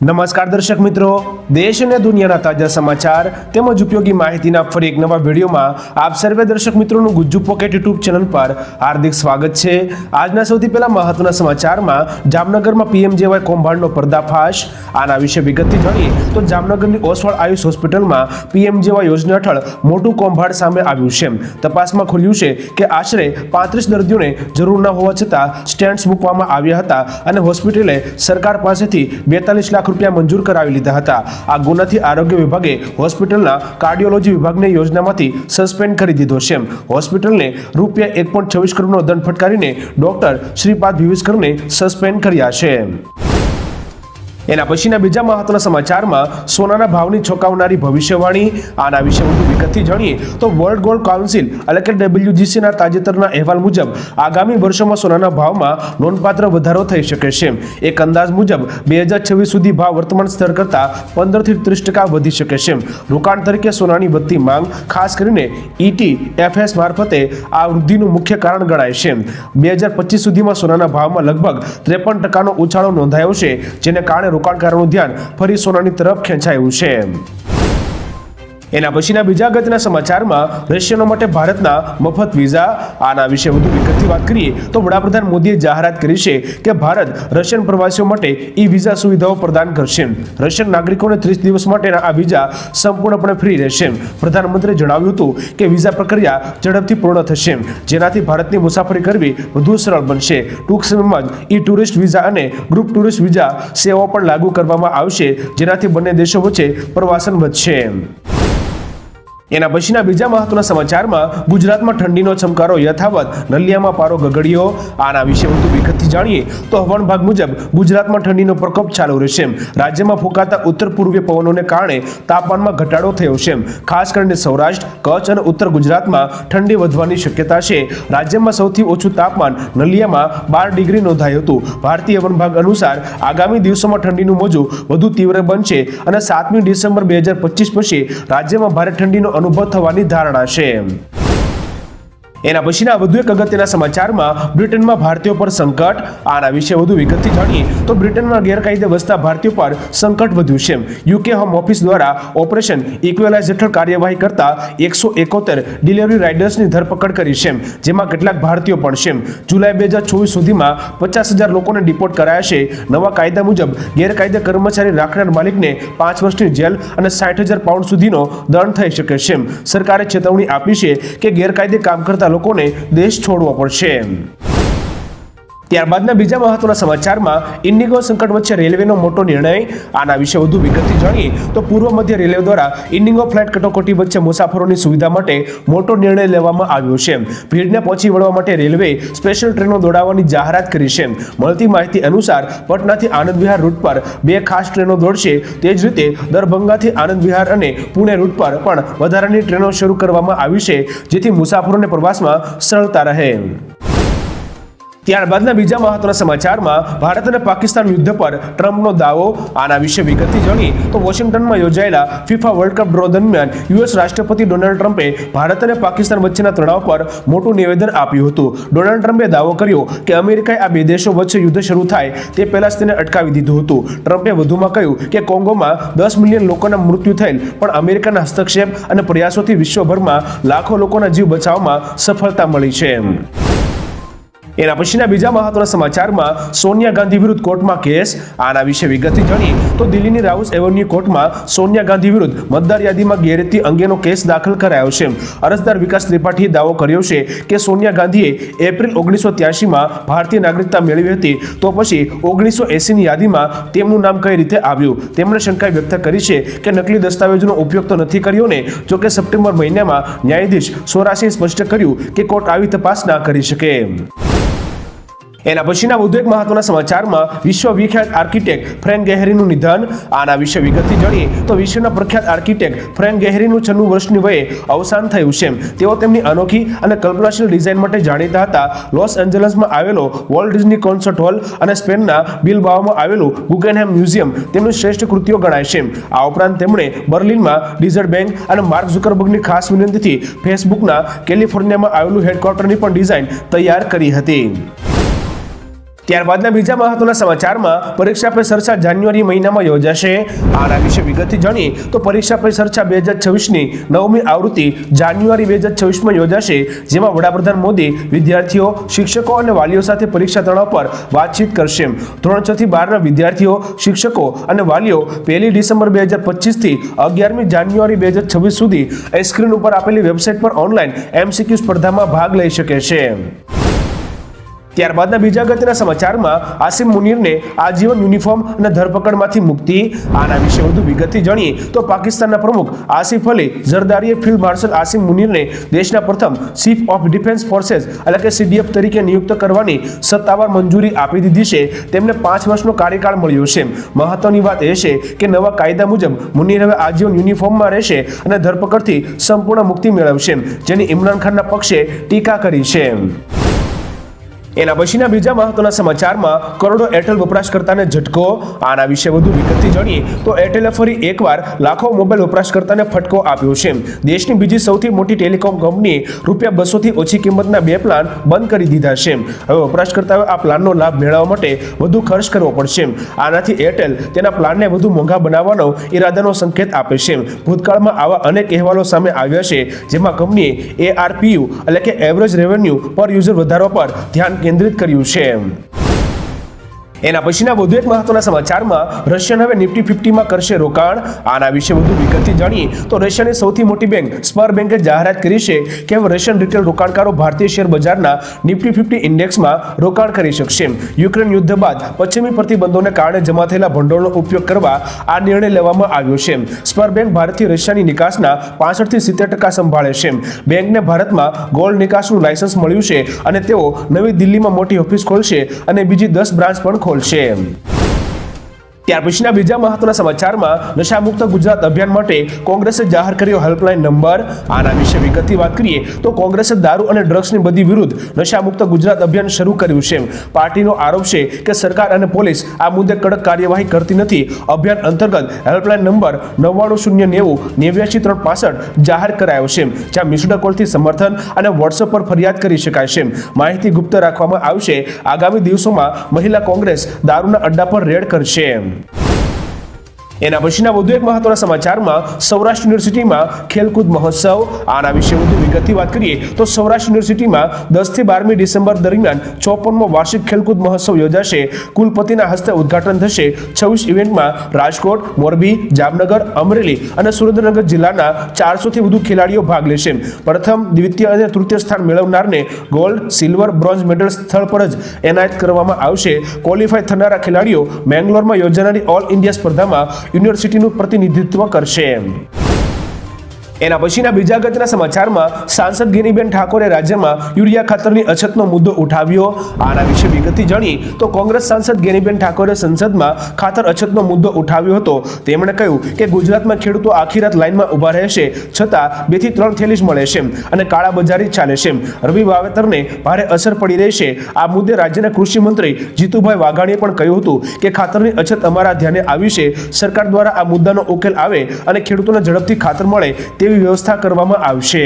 નમસ્કાર દર્શક મિત્રો. દેશ અને દુનિયાના તાજા સમાચાર તેમજ ઉપયોગી માહિતીના ફરી એક નવા વિડીયોમાં આપ સર્વે દર્શક મિત્રોનું ગુજ્જુ પોકેટ યુટ્યુબ ચેનલ પર હાર્દિક સ્વાગત છે. આજના સૌથી પહેલા મહત્વના સમાચારમાં જામનગરમાં પીએમજેવાય કૌભાંડનો પર્દાફાશ. આના વિશે વિગતથી જાણીએ તો જામનગરની ઓસવાળ આયુષ હોસ્પિટલમાં પીએમજેવાય યોજના હેઠળ મોટું કૌભાંડ સામે આવ્યું છે. તપાસમાં ખુલ્યું છે કે આશરે પાંત્રીસ દર્દીઓને જરૂર ન હોવા છતાં સ્ટેન્ડ્સ મૂકવામાં આવ્યા હતા અને હોસ્પિટલે સરકાર પાસેથી બેતાલીસ લાખ રૂપિયા મંજૂર કરાવી લીધા હતા. આ ગુનાથી આરોગ્ય વિભાગે હોસ્પિટલના કાર્ડિયોલોજી વિભાગને યોજનામાંથી સસ્પેન્ડ કરી દીધો છે. હોસ્પિટલને રૂપિયા એક પોઈન્ટ છવ્વીસ કરોડનો દંડ ફટકારીને ડોક્ટર શ્રીપાદ વિવિસ્કરને સસ્પેન્ડ કર્યા છે. એના પછીના બીજા મહત્વના સમાચારમાં સોનાના ભાવની ચોંકાવનારી ભવિષ્યવાણી. આના વિશે વધુ વિગતથી જાણીએ તો વર્લ્ડ ગોલ્ડ કાઉન્સિલ એટલે કે ડબલ્યુજીસીના તાજેતરના અહેવાલ મુજબ આગામી વર્ષોમાં સોનાના ભાવમાં નોંધપાત્ર વધારો થઈ શકે છે. એક અંદાજ મુજબ બે હજાર છવ્વીસ સુધી ભાવ વર્તમાન સ્તર કરતાં પંદરથી ત્રીસ ટકા વધી શકે છે. રોકાણ તરીકે સોનાની વધતી માંગ, ખાસ કરીને ઈટી એફએસ મારફતે આ વૃદ્ધિનું મુખ્ય કારણ ગણાય છે. બે હજાર પચીસ સુધીમાં સોનાના ભાવમાં લગભગ ત્રેપન ટકાનો ઉછાળો નોંધાયો છે, જેને કારણે રોકાણકારોનું ધ્યાન ફરી સોનાની તરફ ખેંચાયું છે. એના પછીના બીજા ગતના સમાચારમાં રશિયનો માટે ભારતના મફત વિઝા, આના વિશે વધુ વિગતથી વાત કરીએ તો વડાપ્રધાન મોદીએ જાહેરાત કરી છે કે ભારત રશિયન પ્રવાસીઓ માટે ઈ વિઝા સુવિધાઓ પ્રદાન કરશે. રશિયન નાગરિકોને ત્રીસ દિવસ માટેના આ વિઝા સંપૂર્ણપણે ફ્રી રહેશે. પ્રધાનમંત્રીએ જણાવ્યું હતું કે વિઝા પ્રક્રિયા ઝડપથી પૂર્ણ થશે. જેનાથી ભારતની મુસાફરી કરવી વધુ સરળ બનશે. ટૂંક સમયમાં જ ઈ ટુરિસ્ટ વિઝા અને ગ્રુપ ટુરિસ્ટ વિઝા સેવાઓ પણ લાગુ કરવામાં આવશે. જેનાથી બંને દેશો વચ્ચે પ્રવાસન વધશે. એના પછીના બીજા મહત્વના સમાચારમાં ગુજરાતમાં ઠંડીનો ચમકારો યથાવત, નલિયામાં પારો ગગડ્યો. આના વિશે વધુ વિગતથી જાણીએ તો હવામાન ભાગ મુજબ ગુજરાતમાં ઠંડીનો પ્રકોપ ચાલુ રહેશે. રાજ્યમાં ફૂંકાતા ઉત્તર પૂર્વીય પવનોને કારણે તાપમાનમાં ઘટાડો થયો છે. ખાસ કરીને સૌરાષ્ટ્ર, કચ્છ અને ઉત્તર ગુજરાતમાં ઠંડી વધવાની શક્યતા છે. રાજ્યમાં સૌથી ઓછું તાપમાન નલિયામાં બાર ડિગ્રી નોંધાયું હતું. ભારતીય હવામાન ભાગ અનુસાર આગામી દિવસોમાં ઠંડીનું મોજું વધુ તીવ્ર બનશે અને સાતમી ડિસેમ્બર બે હજાર પચીસ પછી રાજ્યમાં ભારે ઠંડીનો અનુભવ થવાની ધારણા છે. એના પછીના વધુ એક અગત્યના સમાચારમાં બ્રિટનમાં ભારતીયો પર સંકટ, આના વિશે વધુ વિગતથી જાણીએ તો બ્રિટનમાં ગેરકાયદે વસતા ભારતીયો પર સંકટ વધ્યું છે. યુકે હોમ ઓફિસ દ્વારા ઓપરેશન ઇક્વેલાઇઝ હેઠળ કાર્યવાહી કરતા એકસો એકોતેર ડિલિવરી રાઇડર્સની ધરપકડ કરી છે, જેમાં કેટલાક ભારતીયો પણ છે. જુલાઈ બે હજાર ચોવીસ સુધીમાં પચાસ હજાર લોકોને ડિપોર્ટ કરાયા છે. નવા કાયદા મુજબ ગેરકાયદે કર્મચારી રાખનાર માલિકને પાંચ વર્ષની જેલ અને સાઠ હજાર પાઉન્ડ સુધીનો દંડ થઈ શકે છે. સરકારે ચેતવણી આપી છે કે ગેરકાયદે કામ કરતા લોકોને દેશ છોડવો પડશે ત્યારબાદના બીજા મહત્વના સમાચારમાં ઇન્ડિગો સંકટ વચ્ચે રેલવેનો મોટો નિર્ણય. આના વિશે વધુ વિગતથી જાણીએ તો પૂર્વ મધ્ય રેલવે દ્વારા ઇન્ડિગો ફ્લાઇટ કટોકટી વચ્ચે મુસાફરોની સુવિધા માટે મોટો નિર્ણય લેવામાં આવ્યો છે. ભીડને પહોંચી વળવા માટે રેલવે સ્પેશિયલ ટ્રેનો દોડાવવાની જાહેરાત કરી છે. મળતી માહિતી અનુસાર પટનાથી આનંદ વિહાર રૂટ પર બે ખાસ ટ્રેનો દોડશે. તે જ રીતે દરભંગાથી આનંદ વિહાર અને પુણે રૂટ પર પણ વધારાની ટ્રેનો શરૂ કરવામાં આવી છે, જેથી મુસાફરોને પ્રવાસમાં સરળતા રહે. ત્યારબાદના બીજા મહત્વના સમાચારમાં ભારત અને પાકિસ્તાન યુદ્ધ પર ટ્રમ્પનો દાવો, આના વિશે વિગતથી જણી તો વોશિંગ્ટનમાં યોજાયેલા ફિફા વર્લ્ડ કપ ડ્રો દરમિયાન યુએસ રાષ્ટ્રપતિ ડોનાલ્ડ ટ્રમ્પે ભારત અને પાકિસ્તાન વચ્ચેના તણાવ પર મોટું નિવેદન આપ્યું હતું. ડોનાલ્ડ ટ્રમ્પે દાવો કર્યો કે અમેરિકાએ આ બે દેશો વચ્ચે યુદ્ધ શરૂ થાય તે પહેલા જ તેને અટકાવી દીધું હતું. ટ્રમ્પે વધુમાં કહ્યું કે કોંગોમાં દસ મિલિયન લોકોના મૃત્યુ થયેલ, પણ અમેરિકાના હસ્તક્ષેપ અને પ્રયાસોથી વિશ્વભરમાં લાખો લોકોના જીવ બચાવવામાં સફળતા મળી છે. એના પછીના બીજા મહત્વના સમાચારમાં સોનિયા ગાંધી વિરુદ્ધ કોર્ટમાં કેસ, આના વિશે વિગતથી જણી તો દિલ્હીની રાઉસ એવન્યુ કોર્ટમાં સોનિયા ગાંધી વિરુદ્ધ મતદાર યાદીમાં ગેરરીતિ અંગેનો કેસ દાખલ કરાયો છે. અરજદાર વિકાસ ત્રિપાઠીએ દાવો કર્યો છે કે સોનિયા ગાંધીએ એપ્રિલ ઓગણીસો ત્યાસીમાં ભારતીય નાગરિકતા મેળવી હતી. તો પછી ઓગણીસો એસીની યાદીમાં તેમનું નામ કઈ રીતે આવ્યું? તેમણે શંકા વ્યક્ત કરી છે કે નકલી દસ્તાવેજોનો ઉપયોગ તો નથી કર્યો ને જોકે સપ્ટેમ્બર મહિનામાં ન્યાયાધીશ સોરાસીએ સ્પષ્ટ કર્યું કે કોર્ટ આવી તપાસ ના કરી શકે. એના પછીના વધુ એક મહત્વના સમાચારમાં વિશ્વ વિખ્યાત આર્કિટેક્ટ ફ્રેન્ક ગેહરીનું નિધન. આના વિશે વિગતથી જાણીએ તો વિશ્વના પ્રખ્યાત આર્કિટેક્ટ ફ્રેન્ક ગેહરીનું છન્નું વર્ષની વયે અવસાન થયું છે. તેઓ તેમની અનોખી અને કલ્પનાશીલ ડિઝાઇન માટે જાણીતા હતા. લોસ એન્જલસમાં આવેલો વોલ્ટ ડિઝની કોન્સર્ટ હોલ અને સ્પેનના બિલબાઓમાં આવેલું ગુગેનહેમ મ્યુઝિયમ તેમની શ્રેષ્ઠ કૃતિઓ ગણાય છે. આ ઉપરાંત તેમણે બર્લિનમાં ડિઝર્ટ બેંક અને માર્ક ઝુકરબર્ગની ખાસ વિનંતીથી ફેસબુકના કેલિફોર્નિયામાં આવેલું હેડક્વાર્ટરની પણ ડિઝાઇન તૈયાર કરી હતી. ત્યારબાદના બીજા મહત્વના સમાચારમાં પરીક્ષા પે ચર્ચા જાન્યુઆરી મહિનામાં યોજાશે. આના વિશે વિગતથી જાણીએ તો પરીક્ષા પે ચર્ચા બે હજાર છવ્વીસની નવમી આવૃત્તિ જાન્યુઆરી બે હજાર છવ્વીસમાં યોજાશે, જેમાં વડાપ્રધાન મોદી વિદ્યાર્થીઓ, શિક્ષકો અને વાલીઓ સાથે પરીક્ષા તણાવ પર વાતચીત કરશે. ધોરણ છ થી બારના વિદ્યાર્થીઓ, શિક્ષકો અને વાલીઓ પહેલી ડિસેમ્બર બે હજાર પચીસથી અગિયારમી જાન્યુઆરી બે હજાર છવ્વીસ સુધી સ્ક્રીન ઉપર આપેલી વેબસાઇટ પર ઓનલાઈન એમસીક્યુ સ્પર્ધામાં ભાગ લઈ શકે છે. ત્યારબાદના બીજા અગત્યના સમાચારમાં આસિમ મુનીરને આજીવન યુનિફોર્મ અને ધરપકડમાંથી મુક્તિ. આના વિશે વધુ વિગતથી જાણીએ તો પાકિસ્તાનના પ્રમુખ આસિફ અલી જરદારીએ ફિલ્ડ માર્શલ આસિમ મુનીરને દેશના પ્રથમ ચીફ ઓફ ડિફેન્સ ફોર્સેસ એટલે કે સીડીએફ તરીકે નિયુક્ત કરવાની સત્તાવાર મંજૂરી આપી દીધી છે. તેમને પાંચ વર્ષનો કાર્યકાળ મળ્યો છે. મહત્વની વાત એ છે કે નવા કાયદા મુજબ મુનીર હવે આજીવન યુનિફોર્મમાં રહેશે અને ધરપકડથી સંપૂર્ણ મુક્તિ મેળવશે, જેની ઇમરાન ખાનના પક્ષે ટીકા કરી છે. એના પછીના બીજા મહત્વના સમાચારમાં કરોડો એરટેલ વપરાશકર્તાને ઝટકો. આના વિશે વધુ વિગતથી જાણીએ તો એરટેલે ફરી એકવાર લાખો મોબાઈલ વપરાશકર્તાને ફટકો આપ્યો છે. દેશની બીજી સૌથી મોટી ટેલિકોમ કંપનીએ રૂપિયા બસોથી ઓછી કિંમતના બે પ્લાન બંધ કરી દીધા છે. હવે વપરાશકર્તાઓએ આ પ્લાનનો લાભ મેળવવા માટે વધુ ખર્ચ કરવો પડશે. આનાથી એરટેલ તેના પ્લાનને વધુ મોંઘા બનાવવાનો ઈરાદાનો સંકેત આપે છે. ભૂતકાળમાં આવા અનેક અહેવાલો સામે આવ્યા છે, જેમાં કંપનીએ એઆરપીયુ એટલે કે એવરેજ રેવન્યુ પર યુઝર વધારવા પર ધ્યાન કેન્દ્રિત કર્યું છે એના પછીના વધુ એક મહત્વના સમાચારમાં રશિયન હવે નિફ્ટી ફિફ્ટીમાં કરશે રોકાણ. આના વિશે વધુ વિગતથી જાણીએ તો રશિયાની સૌથી મોટી બેંક સ્પર બેંકે જાહેરાત કરી છે કે હવે રશિયન રિટેલ રોકાણકારો ભારતીય શેર બજારના નિફ્ટી ફિફ્ટી ઇન્ડેક્સમાં રોકાણ કરી શકશે. યુક્રેન યુદ્ધ બાદ પશ્ચિમી પ્રતિબંધોને કારણે જમા થયેલા ભંડોળનો ઉપયોગ કરવા આ નિર્ણય લેવામાં આવ્યો છે. સ્પર બેંક ભારતીય રશિયાની નિકાસના પાસઠથી સિત્તેર ટકા સંભાળે છે. બેંકને ભારતમાં ગોલ્ડ નિકાસનું લાયસન્સ મળ્યું છે અને તેઓ નવી દિલ્હીમાં મોટી ઓફિસ ખોલશે અને બીજી દસ બ્રાન્ચ પણ ખોલશે ત્યાર પછીના બીજા મહત્વના સમાચારમાં નશામુક્ત ગુજરાત અભિયાન માટે કોંગ્રેસે જાહેર કર્યો હેલ્પલાઇન નંબર. આના વિશે વિગતની વાત કરીએ તો કોંગ્રેસે દારૂ અને ડ્રગ્સની બધી વિરુદ્ધ નશામુક્ત ગુજરાત અભિયાન શરૂ કર્યું છે. પાર્ટીનો આરોપ છે કે સરકાર અને પોલીસ આ મુદ્દે કડક કાર્યવાહી કરતી નથી. અભિયાન અંતર્ગત હેલ્પલાઇન નંબર નવ્વાણું શૂન્ય નેવું નેવ્યાસી ત્રણ પાસઠ જાહેર કરાયો છે. જ્યાં મિસ્ડ કોલથી સમર્થન અને વોટ્સઅપ પર ફરિયાદ કરી શકાય છે. માહિતી ગુપ્ત રાખવામાં આવશે. આગામી દિવસોમાં મહિલા કોંગ્રેસ દારૂના અડ્ડા પર રેડ કરશે. game. એના પછીના વધુ એક મહત્વના સમાચારમાં સૌરાષ્ટ્ર યુનિવર્સિટીમાં ખેલકૂદ મહોત્સવ. આના વિશે વધુ વિગતથી વાત કરીએ તો સૌરાષ્ટ્ર યુનિવર્સિટીમાં દસથી બારમી ડિસેમ્બર દરમિયાન ચોપનમો વાર્ષિક ખેલકૂદ મહોત્સવ યોજાશે. કુલપતિના હસ્તે ઉદ્ઘાટન થશે. છવ્વીસ ઇવેન્ટમાં રાજકોટ, મોરબી, જામનગર, અમરેલી અને સુરેન્દ્રનગર જિલ્લાના ચારસોથી વધુ ખેલાડીઓ ભાગ લેશે. પ્રથમ, દ્વિતીય અને તૃતીય સ્થાન મેળવનારને ગોલ્ડ સિલ્વર બ્રોન્ઝ મેડલ સ્થળ પર જ એનાયત કરવામાં આવશે. ક્વોલિફાય થનારા ખેલાડીઓ મેંગ્લોરમાં યોજાનારી ઓલ ઇન્ડિયા સ્પર્ધામાં યુનિવર્સિટીનું પ્રતિનિધિત્વ કરશે. એના પછીના બીજા ગતના સમાચારમાં સાંસદ ગિનીબેન ઠાકોરે રાજ્યમાં યુરિયા ખાતરની અછતનો મુદ્દો ઉઠાવ્યો. આના વિશે વિગતથી જાણી તો કોંગ્રેસ સાંસદ ગેનીબેન ઠાકોરે સંસદમાં ખાતર અછતનો મુદ્દો ઉઠાવ્યો હતો. તેમણે કહ્યું કે ગુજરાતમાં ખેડૂતો આખી રાત લાઇનમાં ઊભા રહેશે, છતાં બેથી ત્રણ થેલી જ મળે છે અને કાળા બજારી ચાલે છે. રવિ વાવેતરને ભારે અસર પડી રહેશે આ મુદ્દે રાજ્યના કૃષિ મંત્રી જીતુભાઈ વાઘાણીએ પણ કહ્યું હતું કે ખાતરની અછત અમારા ધ્યાને આવી છે. સરકાર દ્વારા આ મુદ્દાનો ઉકેલ આવે અને ખેડૂતોને ઝડપથી ખાતર મળે તેવી વ્યવસ્થા કરવામાં આવશે.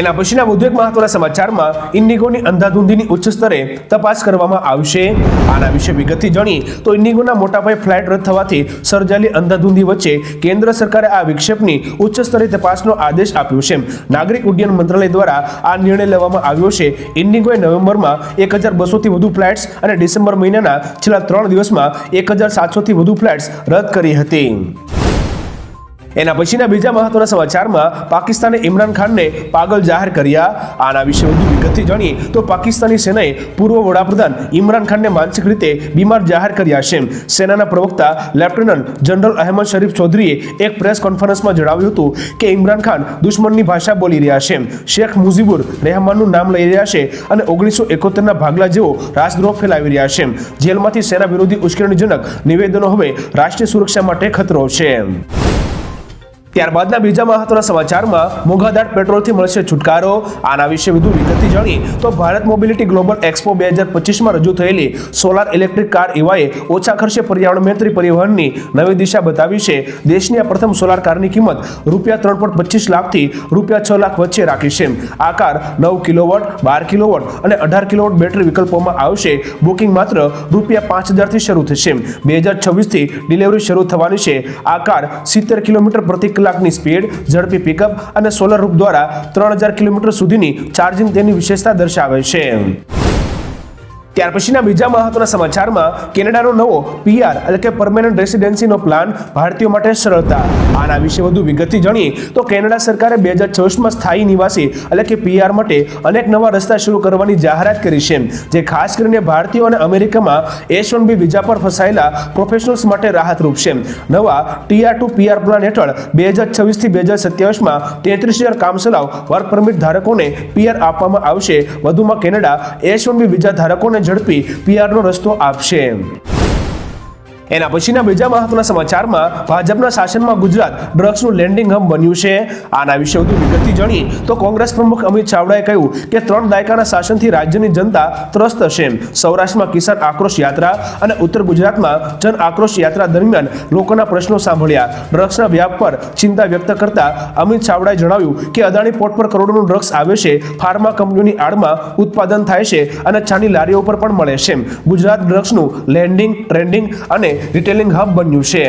એના પછીના વધુ એક મહત્વના સમાચારમાં ઇન્ડિગોની અંધાધૂંધીની ઉચ્ચ સ્તરે તપાસ કરવામાં આવશે. આના વિશે વિગતથી જાણી તો ઇન્ડિગોના મોટા પાયે ફ્લાઇટ રદ થવાથી સર્જાયેલી અંધાધૂંધી વચ્ચે કેન્દ્ર સરકારે આ વિક્ષેપની ઉચ્ચ સ્તરે તપાસનો આદેશ આપ્યો છે. નાગરિક ઉડ્ડયન મંત્રાલય દ્વારા આ નિર્ણય લેવામાં આવ્યો છે. ઇન્ડિગોએ નવેમ્બરમાં એક હજાર બસોથી વધુ ફ્લાઇટ્સ અને ડિસેમ્બર મહિનાના છેલ્લા ત્રણ દિવસમાં એક હજાર સાતસોથી વધુ ફ્લાઇટ્સ રદ કરી હતી. એના પછીના બીજા મહત્વના સમાચારમાં પાકિસ્તાને ઇમરાન ખાનને પાગલ જાહેર કર્યા. આના વિશે વધુ વિગતથી જાણીએ તો પાકિસ્તાની સેનાએ પૂર્વ વડાપ્રધાન ઇમરાન ખાનને માનસિક રીતે બીમાર જાહેર કર્યા છે. સેનાના પ્રવક્તા લેફ્ટનન્ટ જનરલ અહેમદ શરીફ ચૌધરીએ એક પ્રેસ કોન્ફરન્સમાં જણાવ્યું હતું કે ઇમરાન ખાન દુશ્મનની ભાષા બોલી રહ્યા છે. શેખ મુઝીબુર રહેમાનનું નામ લઈ રહ્યા છે અને ઓગણીસો એકોતેરના ભાગલા જેવો રાજદ્રોહ ફેલાવી રહ્યા છે. જેલમાંથી સેના વિરોધી ઉશ્કેરણીજનક નિવેદનો હવે રાષ્ટ્રીય સુરક્ષા માટે ખતરો છે. ત્યારબાદના બીજા મહત્વના સમાચારમાં મોંઘાદાટ પેટ્રોલથી મળશે છુટકારો. આના વિશે વધુ વિગતથી જાણી તો ભારત મોબિલિટી ગ્લોબલ એક્સપો બે હજાર પચીસમાં રજૂ થયેલી સોલાર ઇલેક્ટ્રિક કાર એવાએ ઓછા ખર્ચે પર્યાવરણ મૈત્રી પરિવહનની નવી દિશા બતાવી છે. દેશની આ પ્રથમ સોલાર કારની કિંમત રૂપિયા ત્રણ પોઈન્ટ પચીસ લાખથી રૂપિયા છ લાખ વચ્ચે રાખી છે. આ કાર નવ કિલોવોટ, બાર કિલોવોટ અને અઢાર કિલોવોટ બેટરી વિકલ્પોમાં આવશે. બુકિંગ માત્ર રૂપિયા પાંચ હજારથી શરૂ થશે. બે હજાર છવ્વીસથી ડિલિવરી શરૂ થવાની છે. આ કાર સિત્તેર કિલોમીટર પ્રતિ કલાકની સ્પીડ, ઝડપી પિકઅપ અને સોલર રૂપ દ્વારા ત્રણ હજાર કિલોમીટર સુધીની ચાર્જિંગ તેની વિશેષતા દર્શાવે છે. ત્યાર પછીના બીજા મહત્વના સમાચારમાં કેનેડાનો નવો પીઆર એટલે કે પરમેનન્ટ રેસિડેન્સીનો પ્લાન ભારતીયો માટે સરળતા. આના વિશે વધુ વિગતથી જાણીએ તો કેનેડા સરકારે બે હજાર ચોવીસમાં સ્થાયી નિવાસી એટલે કે પીઆર માટે અનેક નવા રસ્તા શરૂ કરવાની જાહેરાત કરી છે, જે ખાસ કરીને ભારતીયો અને અમેરિકામાં એસ વન બી વિઝા પર ફસાયેલા પ્રોફેશનલ્સ માટે રાહતરૂપ છે. નવા ટીઆર ટુ પીઆર પ્લાન હેઠળ બે હજાર છવ્વીસથી બે હજાર સત્યાવીસમાં તેત્રીસ હજાર કામચલાઉ વર્ક પરમિટ ધારકોને પીઆર આપવામાં આવશે. વધુમાં Canada S one B visa ધારકોને ઝડપી પીઆરનો રસ્તો આપશે. એના પછીના બીજા મહત્વના સમાચારમાં ભાજપના શાસનમાં ગુજરાત ડ્રગ્સનું લેન્ડિંગ હબ બન્યું છે. આના વિશે વધુ વિગતથી જાણીએ તો કોંગ્રેસ પ્રમુખ અમિત ચાવડાએ કહ્યું કે ત્રણ દાયકાના શાસનથી રાજ્યની જનતા ત્રસ્ત છે. સૌરાષ્ટ્રમાં કિસાન આક્રોશ યાત્રા અને ઉત્તર ગુજરાતમાં જન આક્રોશ યાત્રા દરમિયાન લોકોના પ્રશ્નો સાંભળ્યા. ડ્રગ્સના વ્યાપ પર ચિંતા વ્યક્ત કરતા અમિત ચાવડાએ જણાવ્યું કે અદાણી પોર્ટ પર કરોડોનું ડ્રગ્સ આવે છે. ફાર્મા કંપનીઓની આડમાં ઉત્પાદન થાય છે અને ચાની લારીઓ પર પણ મળે છે. ગુજરાત ડ્રગ્સનું લેન્ડિંગ, ટ્રેન્ડિંગ અને રિટેલિંગ હબ બન્યું છે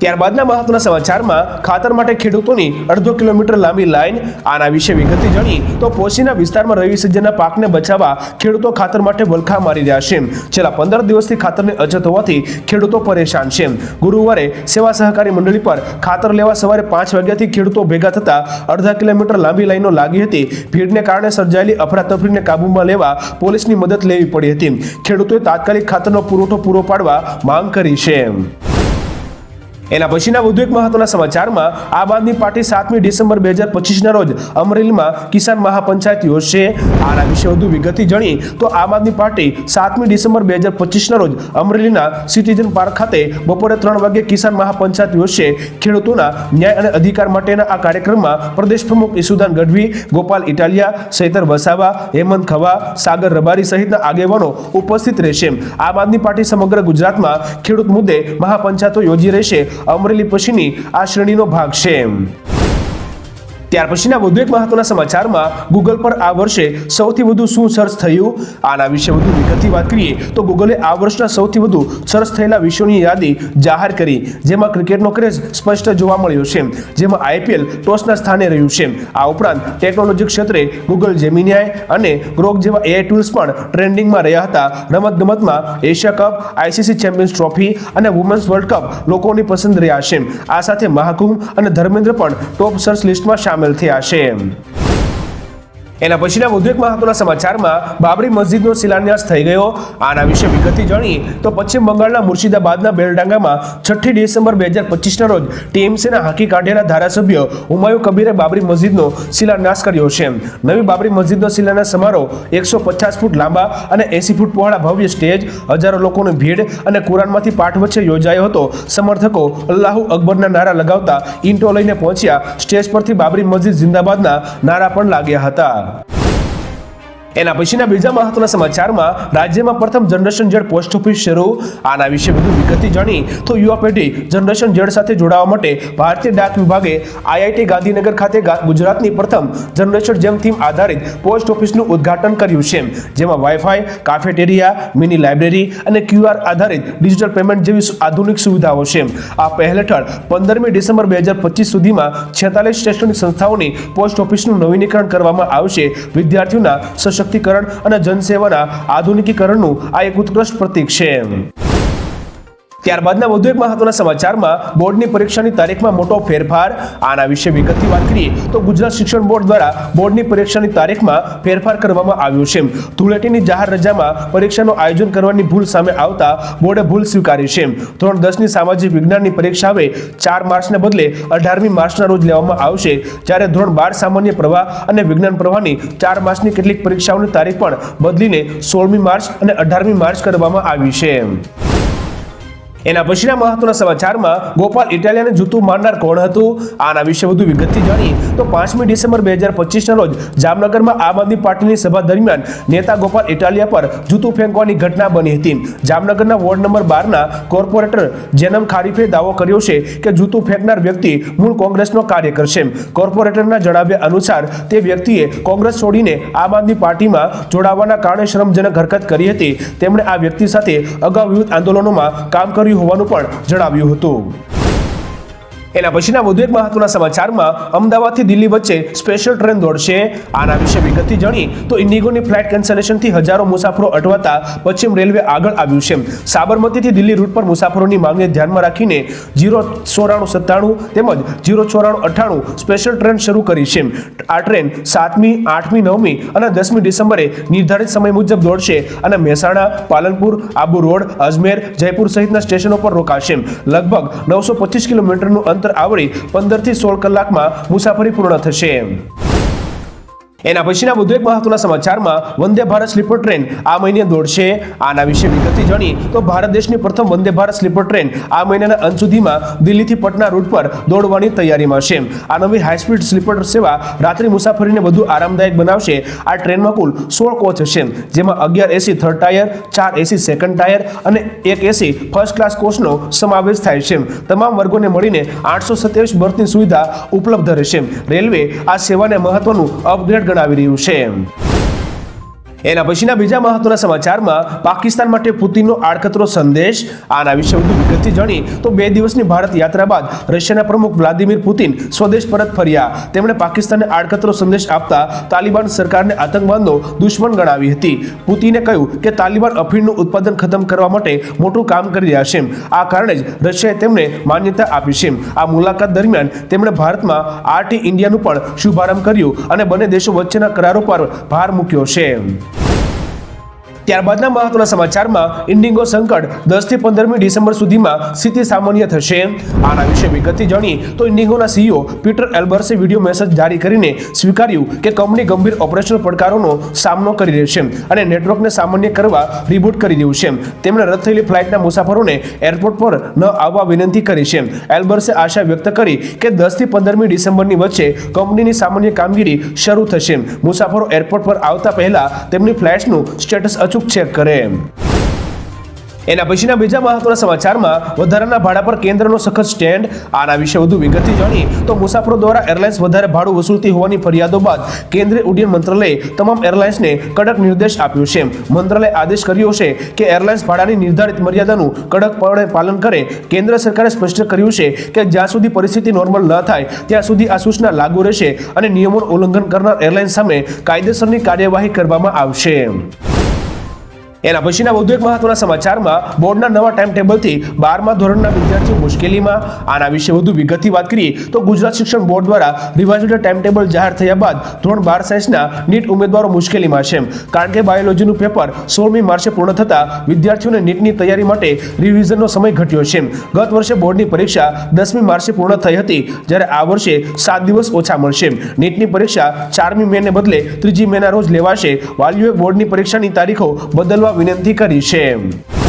ત્યારબાદના મહત્વના સમાચારમાં ખાતર માટે ખેડૂતોની અડધો કિલોમીટર લાંબી લાઈન, આના વિશે વિગતથી જાણી તો પોશીના વિસ્તારમાં રવિ સિઝનના પાકને બચાવવા ખેડૂતો ખાતર માટે વલખા મારી રહ્યા છે. છેલ્લા પંદર દિવસથી ખાતરની અછત હોવાથી ખેડૂતો પરેશાન છે. ગુરુવારે સેવા સહકારી મંડળી પર ખાતર લેવા સવારે પાંચ વાગ્યાથી ખેડૂતો ભેગા થતા અડધા કિલોમીટર લાંબી લાઈનો લાગી હતી. ભીડને કારણે સર્જાયેલી અફરાતફરીને કાબૂમાં લેવા પોલીસની મદદ લેવી પડી હતી. ખેડૂતોએ તાત્કાલિક ખાતરનો પુરવઠો પૂરો પાડવા માંગ કરી છે. એના પછીના વધુ એક મહત્વના સમાચારમાં આમ આદમી પાર્ટી સાતમી ડિસેમ્બર બે હજાર પચીસના રોજ અમરેલીમાં કિસાન મહાપંચાયત યોજશે આના વિશે વધુ વિગતથી જાણી તો આમ આદમી પાર્ટી સાતમી ડિસેમ્બર બે હજાર પચીસના રોજ અમરેલીના સિટીઝન પાર્ક ખાતે બપોરે ત્રણ વાગે કિસાન મહાપંચાયત યોજશે ખેડૂતોના ન્યાય અને અધિકાર માટેના આ કાર્યક્રમમાં પ્રદેશ પ્રમુખ ઈસુદાન ગઢવી, ગોપાલ ઇટાલિયા, સૈતર વસાવા, હેમંત ખવા, સાગર રબારી સહિતના આગેવાનો ઉપસ્થિત રહેશે. આમ આદમી પાર્ટી સમગ્ર ગુજરાતમાં ખેડૂત મુદ્દે મહાપંચાયતો યોજી રહેશે. અમરેલી પછીની આ શ્રેણીનો ભાગ છે. ત્યાર પછીના વધુ એક મહત્વના સમાચારમાં ગૂગલ પર આ વર્ષે સૌથી વધુ શું સર્ચ થયું? આના વિશે વધુ વિગતથી વાત કરીએ તો ગૂગલે આ વર્ષના સૌથી વધુ સર્ચ થયેલા વિષયોની યાદી જાહેર કરી, જેમાં ક્રિકેટનો ક્રેઝ સ્પષ્ટ જોવા મળ્યો છે, જેમાં આઈપીએલ ટોચના સ્થાને રહ્યું છે. આ ઉપરાંત ટેકનોલોજી ક્ષેત્રે ગૂગલ જેમિનિયાય અને ગ્રોક જેવા એઆઈ ટૂલ્સ પણ ટ્રેન્ડિંગમાં રહ્યા હતા. રમતગમતમાં Asia cup ICC champions trophy અને વુમેન્સ વર્લ્ડ કપ લોકોની પસંદ રહ્યા છે. આ સાથે મહાકુંભ અને ધર્મેન્દ્ર પણ ટોપ સર્ચ લિસ્ટમાં સામેલ થયા છે. એના પછીના વધુ એક મહત્વના સમાચારમાં બાબરી મસ્જિદનો શિલાન્યાસ થઈ ગયો. આના વિશે વિગતથી જાણીએ તો પશ્ચિમ બંગાળના મુર્શિદાબાદના બેલડાંગામાં છઠ્ઠી ડિસેમ્બર બે હજાર પચીસના રોજ ટીએમસીના હાંકી કાઢેલા ધારાસભ્ય હુમાયુ કબીરે બાબરી મસ્જિદનો શિલાન્યાસ કર્યો છે. નવી બાબરી મસ્જિદનો શિલાન્યાસ સમારોહ એકસો પચાસ ફૂટ લાંબા અને એસી ફૂટ પહોળા ભવ્ય સ્ટેજ, હજારો લોકોની ભીડ અને કુરાનમાંથી પાઠ વચ્ચે યોજાયો હતો. સમર્થકો અલ્લાહુ અકબરના નારા લગાવતા ઈંટો લઈને પહોંચ્યા. સ્ટેજ પરથી બાબરી મસ્જિદ જિંદાબાદના નારા પણ લાગ્યા હતા. Obrigado. એના પછીના બીજા મહત્વના સમાચારમાં રાજ્યમાં પ્રથમ જનરેશન ઝેડ પોસ્ટ ઓફિસ શરૂ. આના વિશે વધુ વિગતથી જાણી તો યુવા પેઢી જનરેશન ઝેડ સાથે જોડાવા માટે ભારતીય ડાક વિભાગે આઈઆઈટી ગાંધીનગર ખાતે ગુજરાતની પ્રથમ જનરેશન જેમ થીમ આધારિત પોસ્ટ ઓફિસનું ઉદ્ઘાટન કર્યું છે. જેમાં વાઈફાઈ, કાફેટેરિયા, મિની લાઇબ્રેરી અને ક્યુઆર આધારિત ડિજિટલ પેમેન્ટ જેવી આધુનિક સુવિધાઓ છે. આ પહેલ હેઠળ પંદરમી ડિસેમ્બર બે હજાર પચીસ સુધીમાં છેતાલીસ શૈક્ષણિક સંસ્થાઓની પોસ્ટ ઓફિસનું નવીનીકરણ કરવામાં આવશે. વિદ્યાર્થીઓના સશક્તિકરણ અને જનસેવાના આધુનિકીકરણનું આ એક ઉત્કૃષ્ટ પ્રતીક છે. ત્યારબાદના વધુ એક મહત્વના સમાચારમાં બોર્ડની પરીક્ષાની તારીખમાં મોટો ફેરફાર. આના વિશે વિગતથી વાત કરીએ તો ગુજરાત શિક્ષણ બોર્ડ દ્વારા બોર્ડની પરીક્ષાની તારીખમાં ફેરફાર કરવામાં આવ્યો છે. ધૂળેટીની જાહેર રજામાં પરીક્ષાનું આયોજન કરવાની ભૂલ સામે આવતા બોર્ડે ભૂલ સ્વીકારી છે. ધોરણ દસની સામાજિક વિજ્ઞાનની પરીક્ષા હવે ચાર માર્ચને બદલે અઢારમી માર્ચના રોજ લેવામાં આવશે. જ્યારે ધોરણ બાર સામાન્ય પ્રવાહ અને વિજ્ઞાન પ્રવાહની ચાર માર્ચની કેટલીક પરીક્ષાઓની તારીખ પણ બદલીને સોળમી માર્ચ અને અઢારમી માર્ચ કરવામાં આવી છે. એના પછીના મહત્વના સમાચારમાં ગોપાલ ઇટાલિયાને જૂતું મારનાર કોણ હતું? આના વિશે વધુ વિગતથી જાણી તો પાંચમી ડિસેમ્બર બે હજાર પચીસના રોજ જામનગરમાં આમ આદમી પાર્ટીની સભા દરમિયાન નેતા ગોપાલ ઇટાલિયા પર જૂતું ફેંકવાની ઘટના બની હતી. જામનગરના વોર્ડ નંબર બારના કોર્પોરેટર જેનમ ખારીફે દાવો કર્યો છે કે જૂતું ફેંકનાર વ્યક્તિ મૂળ કોંગ્રેસનો કાર્યકર છે. કોર્પોરેટરના જણાવ્યા અનુસાર, તે વ્યક્તિએ કોંગ્રેસ છોડીને આમ આદમી પાર્ટીમાં જોડાવાના કારણે શ્રમજનક હરકત કરી હતી. તેમણે આ વ્યક્તિ સાથે અગાઉ વિવિધ આંદોલનોમાં કામ કર્યું હોવાનું પણ જણાવ્યું હતું. એના પછીના વધુ એક મહત્વના સમાચારમાં અમદાવાદથી દિલ્હી વચ્ચે સ્પેશિયલ ટ્રેન દોડશે. આના વિશે વિગતથી જાણી તો ઇન્ડિગોની ફ્લાઇટ કેન્સલેશનથી હજારો મુસાફરો અટવાતા પશ્ચિમ રેલવે આગળ આવ્યું છે. સાબરમતીથી દિલ્હી રૂટ પર મુસાફરોની માંગને ધ્યાનમાં રાખીને જીરો ચોરાણું સત્તાણું તેમજ જીરો ચોરાણું અઠ્ઠાણું સ્પેશિયલ ટ્રેન શરૂ કરી છે. આ ટ્રેન સાતમી, આઠમી, નવમી અને દસમી ડિસેમ્બરે નિર્ધારિત સમય મુજબ દોડશે અને મહેસાણા, પાલનપુર, આબુ રોડ, અજમેર, જયપુર સહિતના સ્ટેશનો પર રોકાશે. લગભગ નવસો પચીસ કિલોમીટરનું અંતર આવરી પંદરથી સોળ કલાકમાં મુસાફરી પૂર્ણ થશે. એના પછીના વધુ એક મહત્વના સમાચારમાં વંદે ભારત સ્લીપર ટ્રેન આ મહિને દોડશે. આના વિશે વિગતથી જાણી તો ભારત દેશની પ્રથમ વંદે ભારત સ્લીપર ટ્રેન આ મહિનાના અંત સુધીમાં દિલ્હીથી પટના રૂટ પર દોડવાની તૈયારીમાં છે. આ નવી હાઈસ્પીડ સ્લીપર સેવા રાત્રિ મુસાફરીને વધુ આરામદાયક બનાવશે. આ ટ્રેનમાં કુલ સોળ કોચ હશે, જેમાં અગિયાર એસી થર્ડ ટાયર ચાર એસી સેકન્ડ ટાયર અને એક એસી ફર્સ્ટ ક્લાસ કોચનો સમાવેશ થાય છે. તમામ વર્ગોને મળીને આઠસો સત્યાવીસ બર્થની સુવિધા ઉપલબ્ધ રહેશે. રેલવે આ સેવાને મહત્વનું અપગ્રેડ ગણાવી રહ્યું છે. એના પછીના બીજા મહત્વના સમાચારમાં પાકિસ્તાન માટે પુતિનનો આડકતરો સંદેશ. આના વિશે વધુ વિગતથી જાણી તો બે દિવસની ભારત યાત્રા બાદ રશિયાના પ્રમુખ વ્લાદિમીર પુતિન સ્વદેશ પરત ફર્યા. તેમણે પાકિસ્તાનને આડકતરો સંદેશ આપતા તાલિબાન સરકારને આતંકવાદનો દુશ્મન ગણાવી હતી. પુતિને કહ્યું કે તાલિબાન અફીણનું ઉત્પાદન ખતમ કરવા માટે મોટું કામ કરી રહ્યા છે આ કારણે જ રશિયાએ તેમને માન્યતા આપી છે આ મુલાકાત દરમિયાન તેમણે ભારતમાં આરટી ઇન્ડિયાનું પણ શુભારંભ કર્યું અને બંને દેશો વચ્ચેના કરારો પર ભાર મૂક્યો છે ત્યારબાદના મહત્વના સમાચારમાં ઇન્ડિગો સંકટ દસથી પંદરમી ડિસેમ્બર સુધીમાં સ્થિતિ સામાન્ય થશે. આના વિશે વિગતથી જાણી તો ઇન્ડિગોના સીઈઓ પીટર એલ્બર્સે વીડિયો મેસેજ જારી કરીને સ્વીકાર્યું કે કંપની ગંભીર ઓપરેશનલ પડકારોનો સામનો કરી રહી છે અને નેટવર્કને સામાન્ય કરવા રિબૂટ કરી રહ્યું છે. તેમણે રદ થયેલી ફ્લાઇટના મુસાફરોને એરપોર્ટ પર ન આવવા વિનંતી કરી છે. એલ્બર્સે આશા વ્યક્ત કરી કે દસથી પંદરમી ડિસેમ્બરની વચ્ચે કંપનીની સામાન્ય કામગીરી શરૂ થશે. મુસાફરો એરપોર્ટ પર આવતા પહેલા તેમની ફ્લાઇટ્સનું સ્ટેટસ અચૂક ચેક કરે એના પછીના બીજા મહત્વના સમાચારમાં વધારાના ભાડા પર કેન્દ્રનો સખત સ્ટેન્ડ, આના વિશે વધુ વિગતથી જાણી તો મુસાફરો દ્વારા એરલાઇન્સ વધારે ભાડું વસૂલતી હોવાની ફરિયાદો બાદ કેન્દ્રીય ઉડ્ડયન મંત્રાલયે તમામ એરલાઇન્સને કડક નિર્દેશ આપ્યો છે. મંત્રાલયે આદેશ કર્યો છે કે એરલાઇન્સ ભાડાની નિર્ધારિત મર્યાદાનું કડકપણે પાલન કરે. કેન્દ્ર સરકારે સ્પષ્ટ કર્યું છે કે જ્યાં સુધી પરિસ્થિતિ નોર્મલ ન થાય, ત્યાં સુધી આ સૂચના લાગુ રહેશે અને નિયમોનું ઉલ્લંઘન કરનાર એરલાઇન્સ સામે કાયદેસરની કાર્યવાહી કરવામાં આવશે. એના પછીના વધુ એક મહત્વના સમાચારમાં બોર્ડના નવા ટાઈમ ટેબલથી બારમા ધોરણના વિદ્યાર્થીઓ મુશ્કેલીમાં. આના વિશે વધુ વિગતથી વાત કરીએ તો ગુજરાત શિક્ષણ બોર્ડ દ્વારા રિવાઇઝડ ટાઈમ ટેબલ જાહેર થયા બાદ ધોરણ બાર સાયન્સના નીટ ઉમેદવારો મુશ્કેલીમાં છે. કારણ કે બાયોલોજીનું પેપર સોળમી માર્ચે પૂર્ણ થતાં વિદ્યાર્થીઓને નીટની તૈયારી માટે રિવિઝનનો સમય ઘટ્યો છે. ગત વર્ષે બોર્ડની પરીક્ષા દસમી માર્ચે પૂર્ણ થઈ હતી, જ્યારે આ વર્ષે સાત દિવસ ઓછા મળશે. નીટની પરીક્ષા ચારમી મેને બદલે ત્રીજી મેના રોજ લેવાશે. વાલીઓએ બોર્ડની પરીક્ષાની તારીખો બદલવા વિનંતી કરી છે.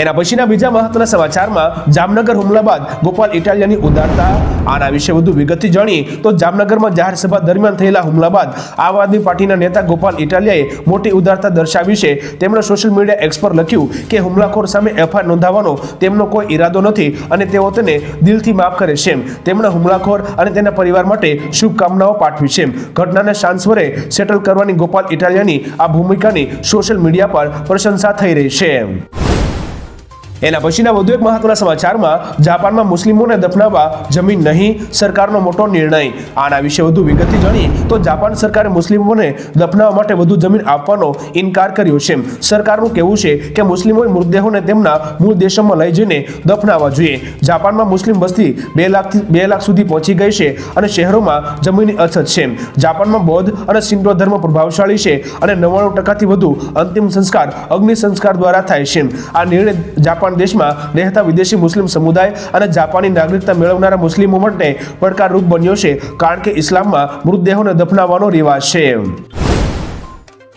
એના પછીના બીજા મહત્વના સમાચારમાં જામનગર હુમલા બાદ ગોપાલ ઇટાલિયાની ઉદારતા, આના વિશે વધુ વિગતથી જાણીએ તો જામનગરમાં જાહેર સભા દરમિયાન થયેલા હુમલા બાદ આમ આદમી પાર્ટીના નેતા ગોપાલ ઇટાલિયાએ મોટી ઉદારતા દર્શાવી છે. તેમણે સોશિયલ મીડિયા એક્સ પર લખ્યું કે હુમલાખોર સામે એફઆઈઆર નોંધાવવાનો તેમનો કોઈ ઈરાદો નથી અને તેઓ તેને દિલથી માફ કરે છે તેમણે હુમલાખોર અને તેના પરિવાર માટે શુભકામનાઓ પાઠવી છે ઘટનાને શાંતસ્વરે સેટલ કરવાની ગોપાલ ઇટાલિયાની આ ભૂમિકાની સોશિયલ મીડિયા પર પ્રશંસા થઈ રહી છે એના પછીના વધુ એક મહત્વના સમાચારમાં, જાપાનમાં મુસ્લિમોને દફનાવવા જમીન નહીં, સરકારનો મોટો નિર્ણય. આના વિશે વધુ વિગતથી જાણી તો જાપાન સરકારે મુસ્લિમોને દફનાવવા માટે વધુ જમીન આપવાનો ઇનકાર કર્યો છે. સરકારનું કહેવું છે કે મુસ્લિમોએ મૃતદેહોને તેમના મૂળ દેશોમાં લઈ જઈને દફનાવવા જોઈએ. જાપાનમાં મુસ્લિમ વસ્તી બે લાખથી, બે લાખ સુધી પહોંચી ગઈ છે અને શહેરોમાં જમીનની અછત છે. જાપાનમાં બૌદ્ધ અને શિન્ટો ધર્મ પ્રભાવશાળી છે અને નવ્વાણું ટકાથી વધુ અંતિમ સંસ્કાર અગ્નિ સંસ્કાર દ્વારા થાય છે. આ નિર્ણય જાપાન દેશમાં રહેતા વિદેશી મુસ્લિમ સમુદાય અને જાપાની નાગરિકતા મેળવનારા મુસ્લિમો માટે પડકારરૂપ બન્યો છે, કારણ કે ઇસ્લામમાં મૃતદેહોને દફનાવવાનો રિવાજ છે.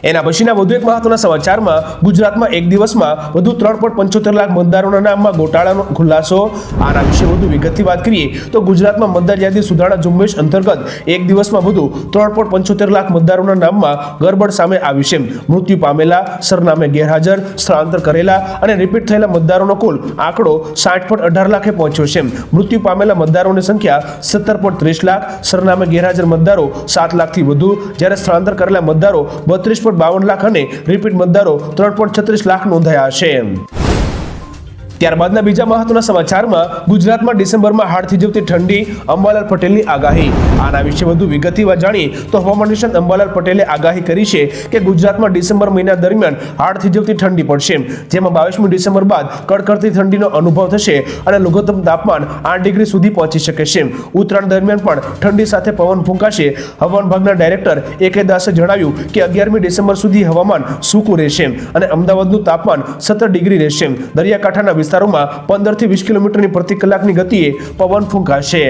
એના પછીના વધુ એક મહત્વના સમાચારમાં ગુજરાતમાં એક દિવસમાં વધુ ત્રણ પોઈન્ટ પંચોતેર લાખ મતદારોના નામમાં ગોટાળાનો ખુલાસો. આના વિશે વધુ વિગતથી વાત કરીએ તો ગુજરાતમાં મતદાર યાદી સુધારણા ઝુંબેશ અંતર્ગત એક દિવસમાં વધુ ત્રણ પોઈન્ટ પંચોતેર લાખ મતદારોના નામમાં ગરબડ સામે આવી છે. મૃત્યુ પામેલા, સરનામે ગેરહાજર, સ્થળાંતર કરેલા અને રિપીટ થયેલા મતદારોનો કુલ આંકડો સાઠ પોઈન્ટ અઢાર લાખે પહોંચ્યો છે. મૃત્યુ પામેલા મતદારોની સંખ્યા સત્તર પોઈન્ટ ત્રીસ લાખ, સરનામે ગેરહાજર મતદારો સાત લાખથી વધુ. જ્યારે સ્થળાંતર કરેલા મતદારો બત્રીસ બાવન લાખ અને રિપીટ મતદારો ત્રણ પોઈન્ટ છત્રીસ લાખ નોંધાયા છે. ત્યારબાદના બીજા મહત્વના સમાચારમાં ગુજરાતમાં ડિસેમ્બરમાં હાડ થીજવતી ઠંડી અંબાલાલ પટેલની આગાહી. આના વિશે વધુ વિગતથી જાણી તો હવામાન નિષ્ણાત અંબાલાલ પટેલે આગાહી કરી છે કે ગુજરાતમાં ડિસેમ્બર મહિના દરમિયાન હાડ થીજવતી ઠંડી પડશે. જેમાં બાવીસમી ડિસેમ્બર બાદ કડકડતી ઠંડીનો અનુભવ થશે અને લઘુત્તમ તાપમાન આઠ ડિગ્રી સુધી પહોંચી શકે છે. ઉત્તરાયણ દરમિયાન પણ ઠંડી સાથે પવન ફૂંકાશે. હવામાન વિભાગના ડાયરેક્ટર એ કે દાસે જણાવ્યું કે અગિયારમી ડિસેમ્બર સુધી હવામાન સૂકું રહેશે અને અમદાવાદનું તાપમાન સત્તર ડિગ્રી રહેશે. દરિયાકાંઠાના વિસ્તારોમાં પંદરથી વીસ કિલોમીટરની પ્રતિ કલાકની ગતિએ પવન ફૂંકાશે.